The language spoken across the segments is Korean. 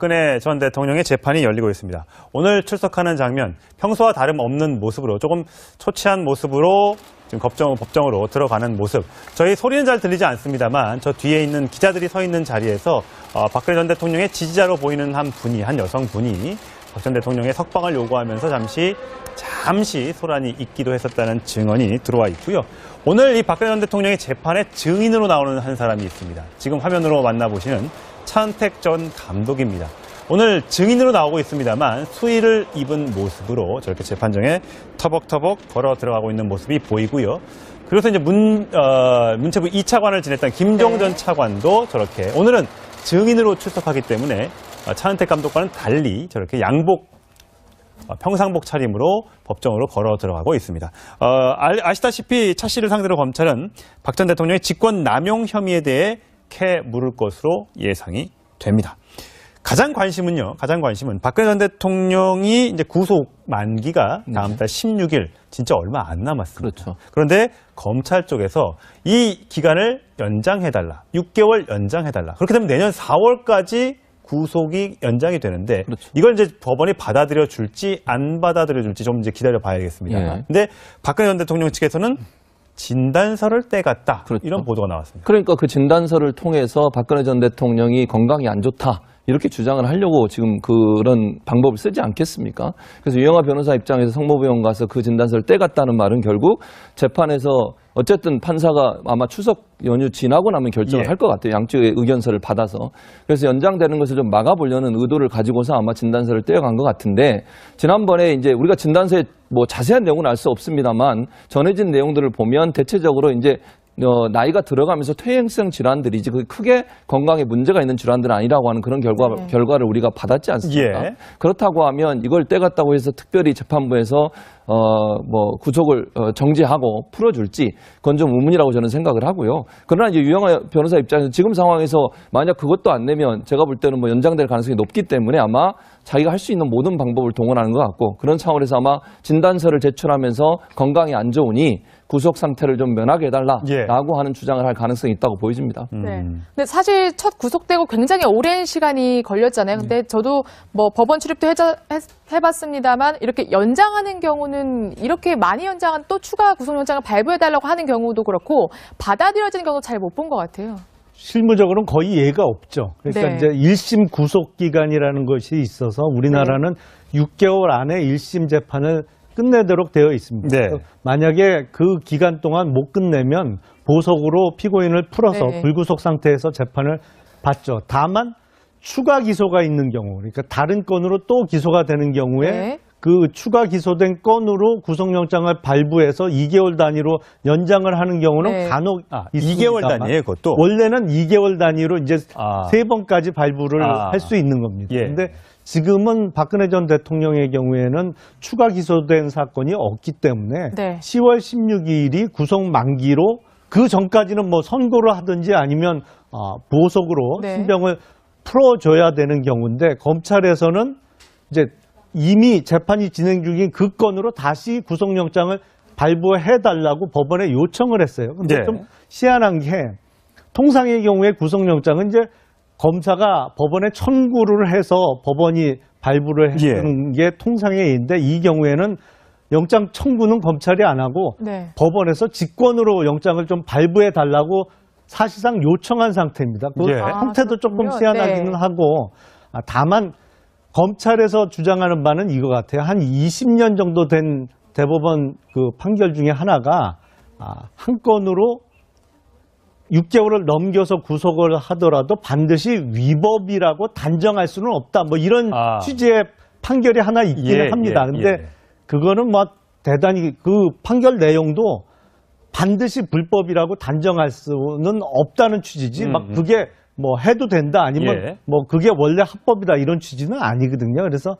박근혜 전 대통령의 재판이 열리고 있습니다. 오늘 출석하는 장면, 평소와 다름없는 모습으로 조금 초췌한 모습으로 지금 법정, 법정으로 들어가는 모습. 저희 소리는 잘 들리지 않습니다만 저 뒤에 있는 기자들이 서 있는 자리에서 어, 박근혜 전 대통령의 지지자로 보이는 한 분이, 한 여성분이 박 전 대통령의 석방을 요구하면서 잠시 잠시 소란이 있기도 했었다는 증언이 들어와 있고요. 오늘 이 박근혜 전 대통령의 재판에 증인으로 나오는 한 사람이 있습니다. 지금 화면으로 만나보시는 차은택 전 감독입니다. 오늘 증인으로 나오고 있습니다만 수의를 입은 모습으로 저렇게 재판정에 터벅터벅 걸어 들어가고 있는 모습이 보이고요. 그래서 이제 문, 어, 문체부 2차관을 지냈던 김종 전 차관도 저렇게 오늘은 증인으로 출석하기 때문에 어, 차은택 감독과는 달리 저렇게 양복 어, 평상복 차림으로 법정으로 걸어 들어가고 있습니다. 어, 알- 아시다시피 차 씨를 상대로 검찰은 박 전 대통령의 직권 남용 혐의에 대해 캐 물을 것으로 예상이 됩니다. 가장 관심은요, 가장 관심은 박근혜 전 대통령이 이제 구속 만기가 다음 달 16일, 진짜 얼마 안 남았습니다. 그렇죠. 그런데 검찰 쪽에서 이 기간을 연장해 달라. 6개월 연장해 달라. 그렇게 되면 내년 4월까지 구속이 연장이 되는데 그렇죠. 이걸 이제 법원이 받아들여 줄지 안 받아들여 줄지 좀 이제 기다려 봐야겠습니다. 예. 근데 박근혜 전 대통령 측에서는 진단서를 떼갔다. 그렇죠. 이런 보도가 나왔습니다. 그러니까 그 진단서를 통해서 박근혜 전 대통령이 건강이 안 좋다. 이렇게 주장을 하려고 지금 그런 방법을 쓰지 않겠습니까? 그래서 유영아 변호사 입장에서 성모병원 가서 그 진단서를 떼갔다는 말은 결국 재판에서 어쨌든 판사가 아마 추석 연휴 지나고 나면 결정을 예. 할것 같아요. 양쪽의 의견서를 받아서. 그래서 연장되는 것을 좀 막아보려는 의도를 가지고서 아마 진단서를 떼어간 것 같은데 지난번에 이제 우리가 진단서에 뭐 자세한 내용은 알 수 없습니다만 전해진 내용들을 보면 대체적으로 이제 어, 나이가 들어가면서 퇴행성 질환들이지 그 크게 건강에 문제가 있는 질환들은 아니라고 하는 그런 결과, 네. 결과를 우리가 받았지 않습니까? 예. 그렇다고 하면 이걸 떼갔다고 해서 특별히 재판부에서 어, 뭐 구속을 어, 정지하고 풀어줄지 그건 좀 의문이라고 저는 생각을 하고요. 그러나 이제 유영아 변호사 입장에서 지금 상황에서 만약 그것도 안 내면 제가 볼 때는 뭐 연장될 가능성이 높기 때문에 아마 자기가 할 수 있는 모든 방법을 동원하는 것 같고 그런 상황에서 아마 진단서를 제출하면서 건강이 안 좋으니 구속 상태를 좀 면하게 해달라라고 예. 하는 주장을 할 가능성이 있다고 보여집니다. 네. 음. 근데 사실 첫 구속되고 굉장히 오랜 시간이 걸렸잖아요. 근데 저도 뭐 법원 출입도 해자- 해, 해봤습니다만 이렇게 연장하는 경우는 이렇게 많이 연장한 또 추가 구속영장을 발부해달라고 하는 경우도 그렇고 받아들여지는 경우도 잘 못 본 것 같아요. 실무적으로는 거의 예가 없죠. 그러니까 네. 이제 1심 구속 기간이라는 것이 있어서 우리나라는 6개월 안에 1심 재판을 끝내도록 되어 있습니다. 네. 만약에 그 기간 동안 못 끝내면 보석으로 피고인을 풀어서 네. 불구속 상태에서 재판을 받죠. 다만 추가 기소가 있는 경우, 그러니까 다른 건으로 또 기소가 되는 경우에 네. 그 추가 기소된 건으로 구속영장을 발부해서 2개월 단위로 연장을 하는 경우는 네. 간혹 아, 2개월 있습니다만 단위예요, 그것도. 원래는 2개월 단위로 이제 아. 세 번까지 발부를 아. 할수 있는 겁니다. 예. 근데 지금은 박근혜 전 대통령의 경우에는 추가 기소된 사건이 없기 때문에 네. 10월 16일이 구속 만기로 그 전까지는 뭐 선고를 하든지 아니면 아, 보석으로 네. 신병을 풀어줘야 되는 경우인데 검찰에서는 이제 이미 재판이 진행 중인 그 건으로 다시 구속영장을 발부해 달라고 법원에 요청을 했어요. 근데 네. 좀 희한한 게 통상의 경우에 구속영장은 이제 검사가 법원에 청구를 해서 법원이 발부를 예. 해주는 게 통상의 일인데 이 경우에는 영장 청구는 검찰이 안 하고 네. 법원에서 직권으로 영장을 좀 발부해 달라고 사실상 요청한 상태입니다. 그 예. 형태도 아, 조금. 희한하기는 네. 하고 아, 다만 검찰에서 주장하는 바는 이거 같아요. 한 20년 정도 된 대법원 그 판결 중에 하나가 아, 한 건으로 6개월을 넘겨서 구속을 하더라도 반드시 위법이라고 단정할 수는 없다. 뭐 이런 아. 취지의 판결이 하나 있기는 예, 합니다. 예, 근데 예. 그거는 뭐 대단히 그 판결 내용도 반드시 불법이라고 단정할 수는 없다는 취지지 음, 막 음. 그게 뭐 해도 된다 아니면 예. 뭐 그게 원래 합법이다 이런 취지는 아니거든요. 그래서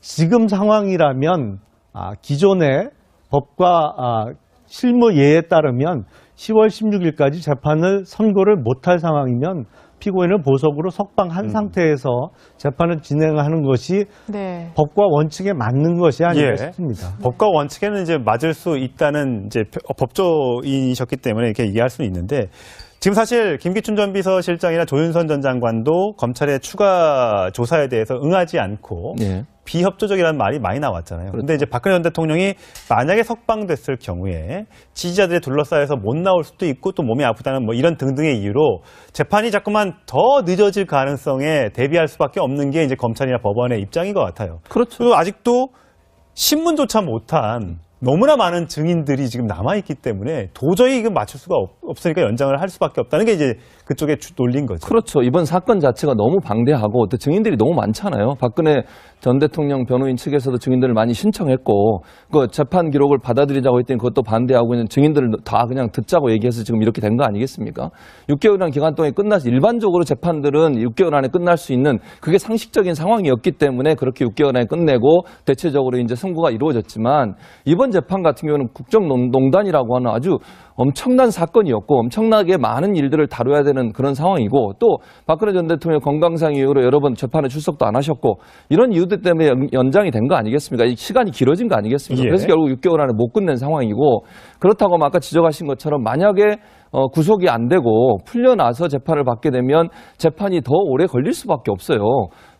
지금 상황이라면 아, 기존의 법과 아, 실무 예에 따르면 10월 16일까지 재판을 선고를 못할 상황이면 피고인을 보석으로 석방한 상태에서 재판을 진행하는 것이 네. 법과 원칙에 맞는 것이 아닌가 예. 싶습니다. 법과 원칙에는 이제 맞을 수 있다는 이제 법- 법조인이셨기 때문에 이렇게 얘기할 수는 있는데 지금 사실 김기춘 전 비서실장이나 조윤선 전 장관도 검찰의 추가 조사에 대해서 응하지 않고 예. 비협조적이라는 말이 많이 나왔잖아요. 그런데 이제 박근혜 전 대통령이 만약에 석방됐을 경우에 지지자들에 둘러싸여서 못 나올 수도 있고 또 몸이 아프다는 뭐 이런 등등의 이유로 재판이 자꾸만 더 늦어질 가능성에 대비할 수밖에 없는 게 이제 검찰이나 법원의 입장인 것 같아요. 그렇죠. 그리고 아직도 신문조차 못한 너무나 많은 증인들이 지금 남아있기 때문에 도저히 이거 맞출 수가 없, 없으니까 연장을 할 수밖에 없다는 게 이제 주- 논리인 거죠. 그렇죠. 이번 사건 자체가 너무 방대하고 또 증인들이 너무 많잖아요. 박근혜 전 대통령 변호인 측에서도 증인들을 많이 신청했고 그 재판 기록을 받아들이자고 했더니 그것도 반대하고 그냥 증인들을 다 그냥 듣자고 얘기해서 지금 이렇게 된 거 아니겠습니까? 6개월이라는 기간 동안에 끝나서 일반적으로 재판들은 6개월 안에 끝날 수 있는 그게 상식적인 상황이었기 때문에 그렇게 6개월 안에 끝내고 대체적으로 이제 선고가 이루어졌지만 이번 재판 같은 경우는 국정농단이라고 하는 아주 엄청난 사건이었고 엄청나게 많은 일들을 다뤄야 되는 그런 상황이고 또 박근혜 전 대통령 건강상 이유로 여러 번 재판에 출석도 안 하셨고 이런 이유들 때문에 연- 연장이 된 거 아니겠습니까? 이 시간이 길어진 거 아니겠습니까? 예. 그래서 결국 6개월 안에 못 끝낸 상황이고 그렇다고 아까 지적하신 것처럼 만약에 어, 구속이 안 되고 풀려나서 재판을 받게 되면 재판이 더 오래 걸릴 수밖에 없어요.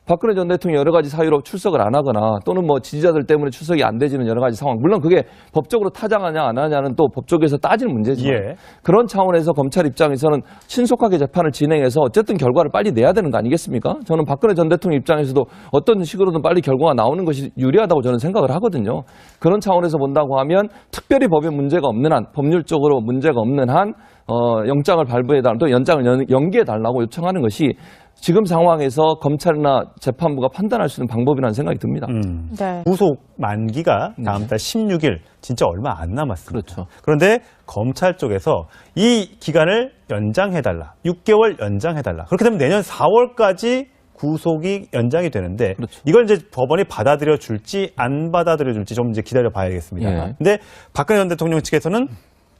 박근혜 전 대통령이 여러 가지 사유로 출석을 안 하거나 또는 뭐 지지자들 때문에 출석이 안 되지는 여러 가지 상황. 물론 그게 법적으로 타당하냐 안 하냐는 또 법조계에서 따질 문제지만 예. 그런 차원에서 검찰 입장에서는 신속하게 재판을 진행해서 어쨌든 결과를 빨리 내야 되는 거 아니겠습니까? 저는 박근혜 전 대통령 입장에서도 어떤 식으로든 빨리 결과가 나오는 것이 유리하다고 저는 생각을 하거든요. 그런 차원에서 본다고 하면 특별히 법에 문제가 없는 한, 법률적으로 문제가 없는 한, 어, 영장을 발부해달라, 또 연장을 연, 연기해달라고 요청하는 것이 지금 상황에서 검찰이나 재판부가 판단할 수 있는 방법이라는 생각이 듭니다. 음. 네. 구속 만기가 다음 달 16일 진짜 얼마 안 남았습니다. 그렇죠. 그런데 검찰 쪽에서 이 기간을 연장해달라. 6개월 연장해달라. 그렇게 되면 내년 4월까지 구속이 연장이 되는데 그렇죠. 이걸 이제 법원이 받아들여 줄지 안 받아들여 줄지 좀 이제 기다려 봐야겠습니다. 예. 근데 박근혜 전 대통령 측에서는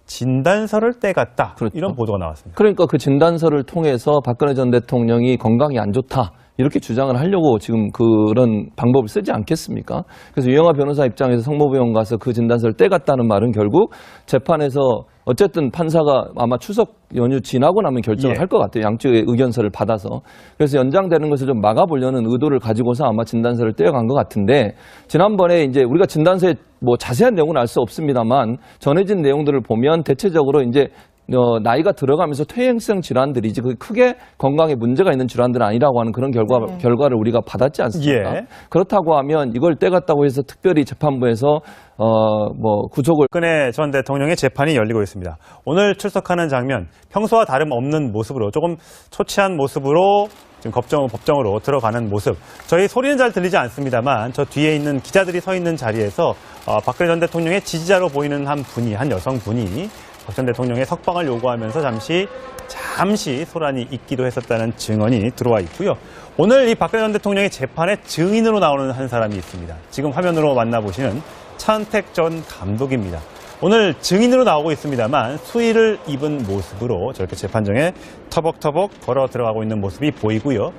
진단서를 떼갔다. 그렇죠. 이런 보도가 나왔습니다. 그러니까 그 진단서를 통해서 박근혜 전 대통령이 건강이 안 좋다. 이렇게 주장을 하려고 지금 그런 방법을 쓰지 않겠습니까? 그래서 유영아 변호사 입장에서 성모병원 가서 그 진단서를 떼갔다는 말은 결국 재판에서 어쨌든 판사가 아마 추석 연휴 지나고 나면 결정을 예. 할것 같아요. 양쪽의 의견서를 받아서. 그래서 연장되는 것을 좀 막아보려는 의도를 가지고서 아마 진단서를 떼어간 것 같은데 지난번에 이제 우리가 진단서에 뭐 자세한 내용은 알 수 없습니다만 전해진 내용들을 보면 대체적으로 이제 어, 나이가 들어가면서 퇴행성 질환들이지 그 크게 건강에 문제가 있는 질환들은 아니라고 하는 그런 결과 네. 결과를 우리가 받았지 않습니까? 예. 그렇다고 하면 이걸 떼갔다고 해서 특별히 재판부에서 어 뭐 구속을 박근혜 전 대통령의 재판이 열리고 있습니다. 오늘 출석하는 장면 평소와 다름없는 모습으로 조금 초췌한 모습으로 지금 법정, 법정으로 들어가는 모습. 저희 소리는 잘 들리지 않습니다만 저 뒤에 있는 기자들이 서 있는 자리에서 어, 박근혜 전 대통령의 지지자로 보이는 한 분이 한 여성분이 박 전 대통령의 석방을 요구하면서 잠시 잠시 소란이 있기도 했었다는 증언이 들어와 있고요. 오늘 이 박근혜 전 대통령의 재판에 증인으로 나오는 한 사람이 있습니다. 지금 화면으로 만나보시는 차은택 전 감독입니다. 오늘 증인으로 나오고 있습니다만 수의를 입은 모습으로 저렇게 재판정에 터벅터벅 걸어 들어가고 있는 모습이 보이고요.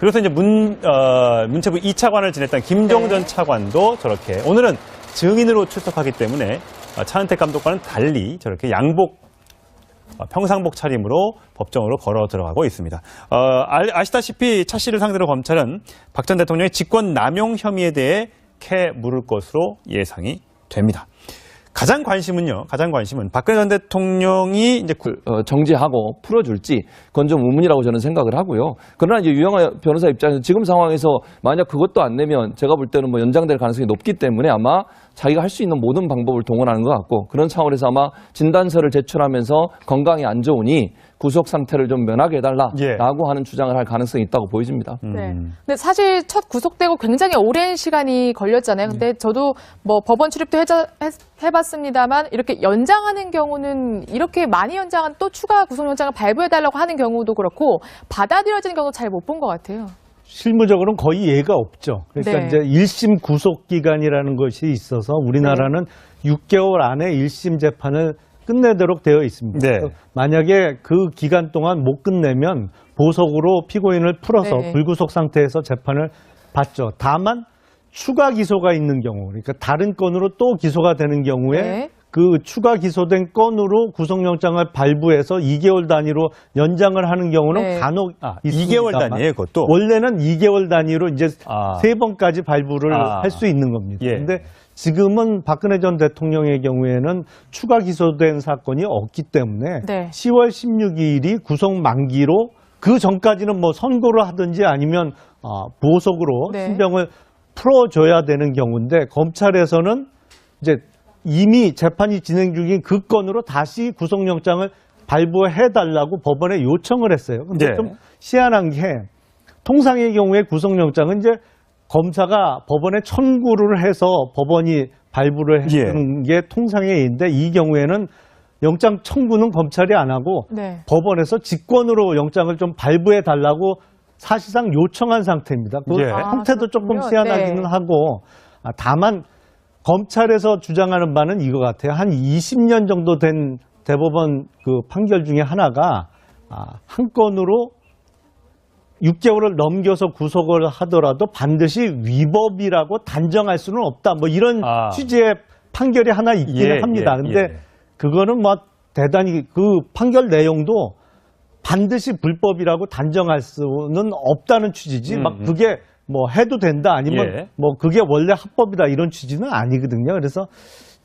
그래서 이제 문, 어, 문체부 2차관을 지냈던 김종 전 차관도 저렇게 오늘은 증인으로 출석하기 때문에 어, 차은택 감독과는 달리 저렇게 양복 어, 평상복 차림으로 법정으로 걸어 들어가고 있습니다. 어, 알- 아시다시피 차 씨를 상대로 검찰은 박 전 대통령의 직권 남용 혐의에 대해 캐 물을 것으로 예상이 됩니다. 가장 관심은요. 가장 관심은 박근혜 전 대통령이 이제 구- 어, 정지하고 풀어줄지 그건 좀 의문이라고 저는 생각을 하고요. 그러나 이제 유영아 변호사 입장에서 지금 상황에서 만약 그것도 안 내면 제가 볼 때는 뭐 연장될 가능성이 높기 때문에 아마 자기가 할 수 있는 모든 방법을 동원하는 것 같고 그런 차원에서 아마 진단서를 제출하면서 건강이 안 좋으니 구속 상태를 좀 면하게 해달라라고 예. 하는 주장을 할 가능성이 있다고 보여집니다. 네. 근데 사실 첫 구속되고 굉장히 오랜 시간이 걸렸잖아요. 근데 저도 뭐 법원 출입도 해자, 해, 해봤습니다만 이렇게 연장하는 경우는 이렇게 많이 연장한 또 추가 구속영장을 발부해달라고 하는 경우도 그렇고 받아들여지는 경우도 잘 못 본 것 같아요. 실무적으로는 거의 예가 없죠. 그러니까 네. 이제 1심 구속 기간이라는 것이 있어서 우리나라는 6개월 안에 1심 재판을 끝내도록 되어 있습니다. 네. 만약에 그 기간 동안 못 끝내면 보석으로 피고인을 풀어서 네. 불구속 상태에서 재판을 받죠. 다만 추가 기소가 있는 경우, 그러니까 다른 건으로 또 기소가 되는 경우에 네. 그 추가 기소된 건으로 구속영장을 발부해서 2개월 단위로 연장을 하는 경우는 네. 간혹 아, 2개월 있습니다만 단위예요, 그것도. 원래는 2개월 단위로 이제 아. 세 번까지 발부를 아. 할수 있는 겁니다. 예. 근데 지금은 박근혜 전 대통령의 경우에는 추가 기소된 사건이 없기 때문에 네. 10월 16일이 구속 만기로 그 전까지는 뭐 선고를 하든지 아니면 어, 보석으로 네. 신병을 풀어줘야 되는 경우인데 검찰에서는 이제 이미 재판이 진행 중인 그 건으로 다시 구속영장을 발부해 달라고 법원에 요청을 했어요. 근데 네. 좀 희한한 게 통상의 경우에 구속영장은 이제 검사가 법원에 청구를 해서 법원이 발부를 예. 해주는 게 통상의 일인데 이 경우에는 영장 청구는 검찰이 안 하고 네. 법원에서 직권으로 영장을 좀 발부해 달라고 사실상 요청한 상태입니다. 그 예. 형태도 아, 조금 그렇군요. 희한하기는 네. 하고 아, 다만 검찰에서 주장하는 바는 이거 같아요. 한 20년 정도 된 대법원 그 판결 중에 하나가 아, 한 건으로 6개월을 넘겨서 구속을 하더라도 반드시 위법이라고 단정할 수는 없다. 뭐 이런 아. 취지의 판결이 하나 있기는 예, 합니다. 예, 근데 예. 그거는 뭐 대단히 그 판결 내용도 반드시 불법이라고 단정할 수는 없다는 취지지 막 음, 그게 뭐 해도 된다 아니면 예. 뭐 그게 원래 합법이다 이런 취지는 아니거든요. 그래서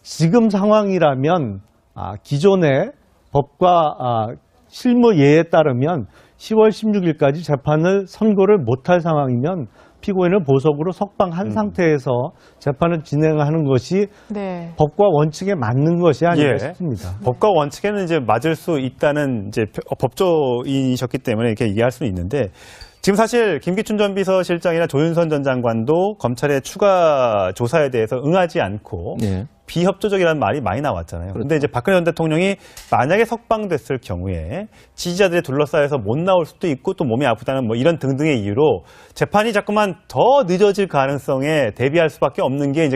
지금 상황이라면 아, 기존의 법과 아, 실무 예에 따르면 10월 16일까지 재판을 선고를 못할 상황이면 피고인을 보석으로 석방한 음. 상태에서 재판을 진행하는 것이 네. 법과 원칙에 맞는 것이 아닌가 예. 싶습니다. 법과 원칙에는 이제 맞을 수 있다는 이제 어, 법조인이셨기 때문에 이렇게 얘기할 수는 있는데 지금 사실 김기춘 전 비서실장이나 조윤선 전 장관도 검찰의 추가 조사에 대해서 응하지 않고 예. 비협조적이라는 말이 많이 나왔잖아요. 그런데 이제 박근혜 전 대통령이 만약에 석방됐을 경우에 지지자들이 둘러싸여서 못 나올 수도 있고 또 몸이 아프다는 뭐 이런 등등의 이유로 재판이 자꾸만 더 늦어질 가능성에 대비할 수밖에 없는 게 이제